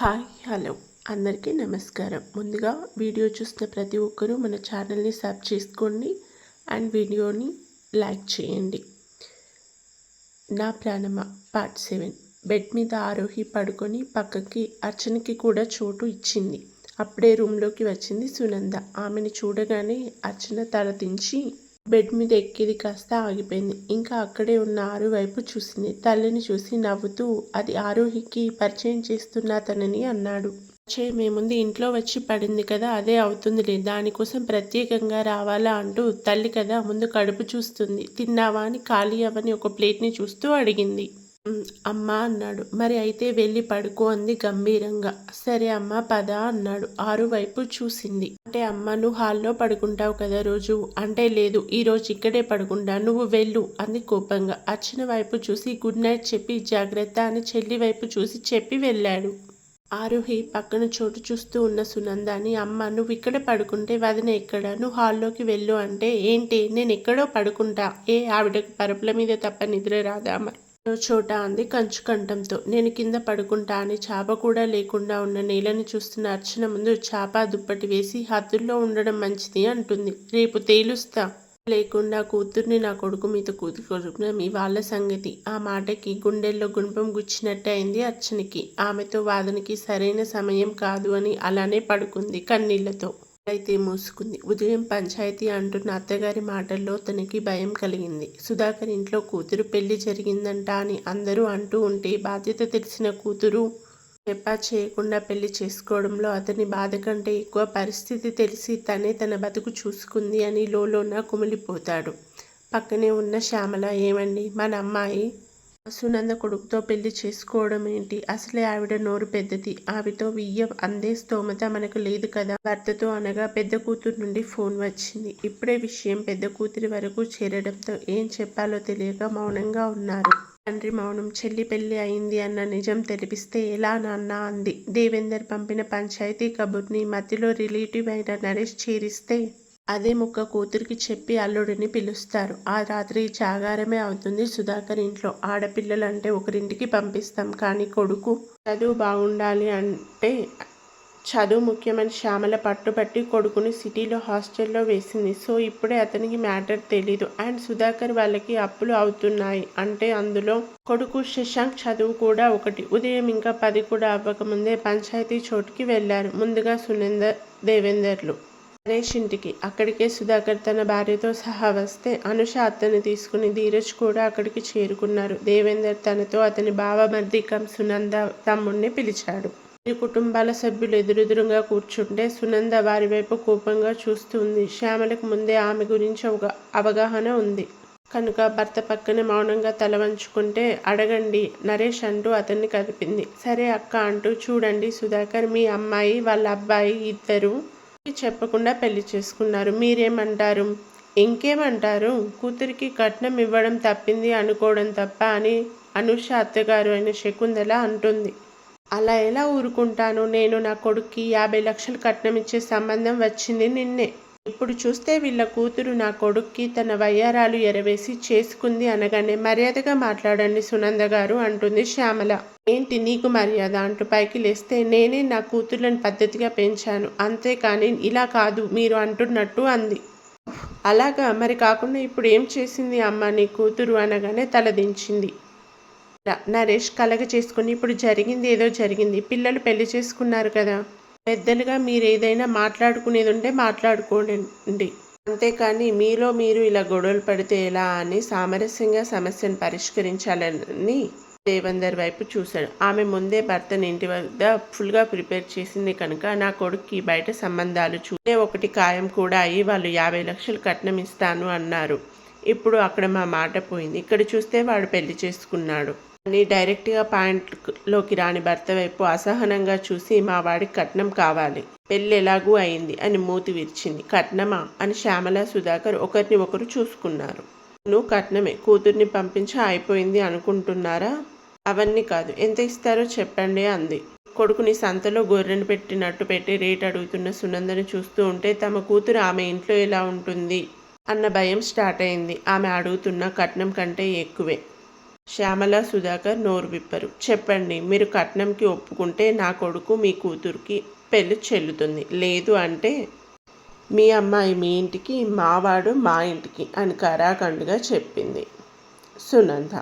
Hi hello. అందరికీ నమస్కారం. ముందుగా వీడియో చూసిన ప్రతి ఒక్కరూ మన ఛానల్ని సబ్ చేసుకోండి అండ్ వీడియోని లైక్ చేయండి. నా ప్రాణమ? Part seven. బెడ్ మీద ఆరోహి పడుకొని పక్కకి అర్చనకి కూడా చోటు ఇచ్చింది. అప్పుడే రూమ్లోకి వచ్చింది సునంద. ఆమెను చూడగానే అర్చన తల దించి బెడ్ మీద ఎక్కిది కాస్త ఆగిపోయింది. ఇంకా అక్కడే ఉన్న ఆరు వైపు చూసింది. తల్లిని చూసి నవ్వుతూ అది ఆరోహికి పరిచయం చేస్తున్న తనని అన్నాడు. పరిచయం ఏముంది ఇంట్లో వచ్చి పడింది కదా అదే అవుతుందిలే. దానికోసం ప్రత్యేకంగా రావాలా అంటూ తల్లి కదా ముందు కడుపు చూస్తుంది. తిన్నావా అని ఖాళీ అవ్వని ఒక ప్లేట్ని చూస్తూ అడిగింది. అమ్మా అన్నాడు. మరి అయితే వెళ్ళి పడుకో అంది గంభీరంగా. సరే అమ్మా పద అన్నాడు. ఆరు వైపు చూసింది. అంటే అమ్మ నువ్వు హాల్లో పడుకుంటావు కదా రోజు? అంటే లేదు ఈ రోజు ఇక్కడే పడుకుంటా. నువ్వు వెళ్ళు అంది కోపంగా. అచ్చిన వైపు చూసి గుడ్ నైట్ చెప్పి జాగ్రత్త అని చెల్లి వైపు చూసి చెప్పి వెళ్ళాడు. ఆరుహి పక్కన చోటు చూస్తూ ఉన్న సునందాని అమ్మ నువ్వు ఇక్కడ పడుకుంటే వదిన ఎక్కడ? నువ్వు హాల్లోకి వెళ్ళు అంటే ఏంటి? నేను ఎక్కడో పడుకుంటా. ఏ ఆవిడకు పరుపుల మీద తప్ప నిద్ర రాదా మరి? చోట అంది కంచు కంఠంతో నేను కింద పడుకుంటా అని చాప కూడా లేకుండా ఉన్న నేలని చూస్తున్న అర్చన ముందు చాప దుప్పటి వేసి హద్దుల్లో ఉండడం మంచిది అంటుంది. రేపు తేలుస్తా. లేకుండా కూతుర్ని నా కొడుకు మీద కూతురు మీ వాళ్ళ సంగతి. ఆ మాటకి గుండెల్లో గుణపం గుచ్చినట్టు అయింది అర్చనకి. ఆమెతో వాదనకి సరైన సమయం కాదు అని అలానే పడుకుంది కన్నీళ్ళతో. అయితే మూసుకుంది. ఉదయం పంచాయతీ అంటున్న అత్తగారి మాటల్లో తనకి భయం కలిగింది. సుధాకర్ ఇంట్లో కూతురు పెళ్ళి జరిగిందంట అని అందరూ అంటూ ఉంటే బాధ్యత తెలిసిన కూతురు చెప్పా చేయకుండా పెళ్ళి చేసుకోవడంలో అతని బాధ కంటే ఎక్కువ పరిస్థితి తెలిసి తనే తన బతుకు చూసుకుంది అని లోలోన కుమిలిపోతాడు. పక్కనే ఉన్న శ్యామల ఏమండి? మన అమ్మాయి సునంద కొడుకుతో పెళ్ళి చేసుకోవడం ఏంటి? అసలే ఆవిడ నోరు పెద్దది. ఆవితో వియ్యం అందే స్తోమత మనకు లేదు కదా? భర్తతో అనగా పెద్ద కూతురు నుండి ఫోన్ వచ్చింది. ఇప్పుడే విషయం పెద్ద కూతురి వరకు చేరడంతో ఏం చెప్పాలో తెలియక మౌనంగా ఉన్నారు. తండ్రి మౌనం చెల్లి పెళ్ళి అయింది అన్న నిజం తెలిపిస్తే ఎలా నాన్న అంది. దేవేందర్ పంపిన పంచాయతీ కబుర్ని మధ్యలో రిలేటివ్ అయిన నరేష్ చేరిస్తే అదే ముక్క కూతురికి చెప్పి అల్లుడిని పిలుస్తారు. ఆ రాత్రి చాగారమే అవుతుంది సుధాకర్ ఇంట్లో. ఆడపిల్లలంటే ఒకరింటికి పంపిస్తాం కానీ కొడుకు చదువు బాగుండాలి అంటే చదువు ముఖ్యమని శ్యామల పట్టుబట్టి కొడుకుని సిటీలో హాస్టల్లో వేసింది. సో ఇప్పుడే అతనికి మ్యాటర్ తెలీదు. అండ్ సుధాకర్ వాళ్ళకి అప్పులు అవుతున్నాయి. అంటే అందులో కొడుకు శశాంక్ చదువు కూడా ఒకటి. ఉదయం ఇంకా పది కూడా అవ్వకముందే పంచాయతీ చోటుకి వెళ్ళారు ముందుగా సునందర్ దేవేందర్లు నరేష్ ఇంటికి అక్కడికే సుధాకర్ తన భార్యతో సహా వస్తే అనుష అతన్ని తీసుకుని ధీరజ్ కూడా అక్కడికి చేరుకున్నారు. దేవేందర్ తనతో అతని బావ మర్దికం సునంద తమ్ముణ్ణి పిలిచాడు. ఇరు కుటుంబాల సభ్యులు ఎదురెదురుగా కూర్చుంటే సునంద వారి వైపు కోపంగా చూస్తుంది. శ్యామలకు ముందే ఆమె గురించి ఒక అవగాహన ఉంది. కనుక భర్త పక్కనే మౌనంగా తల వంచుకుంటే అడగండి నరేష్ అంటూ అతన్ని కలిపింది. సరే అక్క అంటూ చూడండి సుధాకర్ మీ అమ్మాయి వాళ్ళ అబ్బాయి ఇద్దరు చెప్పకుండా పెళ్ళి చేసుకున్నారు. మీరేమంటారు? ఇంకేమంటారు? కూతురికి కట్నం ఇవ్వడం తప్పింది అనుకోవడం తప్ప అని అనుష అత్తగారు అయిన శకుందల అంటుంది. అలా ఎలా ఊరుకుంటాను? నేను నా కొడుక్కి యాభై లక్షలు కట్నం ఇచ్చే సంబంధం వచ్చింది నిన్నే. ఇప్పుడు చూస్తే వీళ్ళ కూతురు నా కొడుక్కి తన వయ్యారాలు ఎరవేసి చేసుకుంది అనగానే మర్యాదగా మాట్లాడండి సునంద గారు అంటుంది శ్యామల. ఏంటి నీకు మర్యాద? అంటూ పైకి లేస్తే నేనే నా కూతుర్లను పద్ధతిగా పెంచాను. అంతేకాని ఇలా కాదు మీరు అంటున్నట్టు అంది. అలాగా? మరి కాకుండా ఇప్పుడు ఏం చేసింది అమ్మ నీ కూతురు అనగానే తలదించింది నరేష్ కలగ చేసుకుని ఇప్పుడు జరిగింది ఏదో జరిగింది. పిల్లలు పెళ్ళి చేసుకున్నారు కదా. పెద్దలుగా మీరు ఏదైనా మాట్లాడుకునేది ఉంటే మాట్లాడుకోండి. అంతేకాని మీలో మీరు ఇలా గొడవలు పడితే ఎలా అని సామరస్యంగా సమస్యను పరిష్కరించాలని దేవందర్ వైపు చూశాడు. ఆమె ముందే భర్తని ఇంటి వద్ద ఫుల్గా ప్రిపేర్ చేసింది కనుక నా కొడుక్కి బయట సంబంధాలు చూసే ఒకటి ఖాయం కూడా అయ్యి వాళ్ళు యాభై లక్షలు కట్నం ఇస్తాను అన్నారు. ఇప్పుడు అక్కడ మా మాట పోయింది. ఇక్కడ చూస్తే వాడు పెళ్ళి చేసుకున్నాడు. అని డైరెక్ట్గా పాయింట్లోకి రాని భర్త వైపు అసహనంగా చూసి మా వాడికి కట్నం కావాలి. పెళ్ళి ఎలాగూ అయింది అని మూతి విరిచింది. కట్నమా? అని శ్యామల సుధాకర్ ఒకరిని ఒకరు చూసుకున్నారు. నువ్వు కట్నమే. కూతుర్ని పంపించి అయిపోయింది అనుకుంటున్నారా? అవన్నీ కాదు. ఎంత ఇస్తారో చెప్పండి అంది. కొడుకుని సంతలో గొర్రెను పెట్టినట్టు పెట్టి రేట్ అడుగుతున్న సునందని చూస్తూ ఉంటే తమ కూతురు ఆమె ఇంట్లో ఎలా ఉంటుంది? అన్న భయం స్టార్ట్ అయింది. ఆమె అడుగుతున్న కట్నం కంటే ఎక్కువే. శ్యామల సుధాకర్ నోరు విప్పరు. చెప్పండి మీరు కట్నంకి ఒప్పుకుంటే నా కొడుకు మీ కూతురికి పెళ్ళి చెల్లుతుంది. లేదు అంటే? మీ అమ్మాయి మీ ఇంటికి మావాడు మా ఇంటికి అని కరాఖండుగా చెప్పింది సునంద.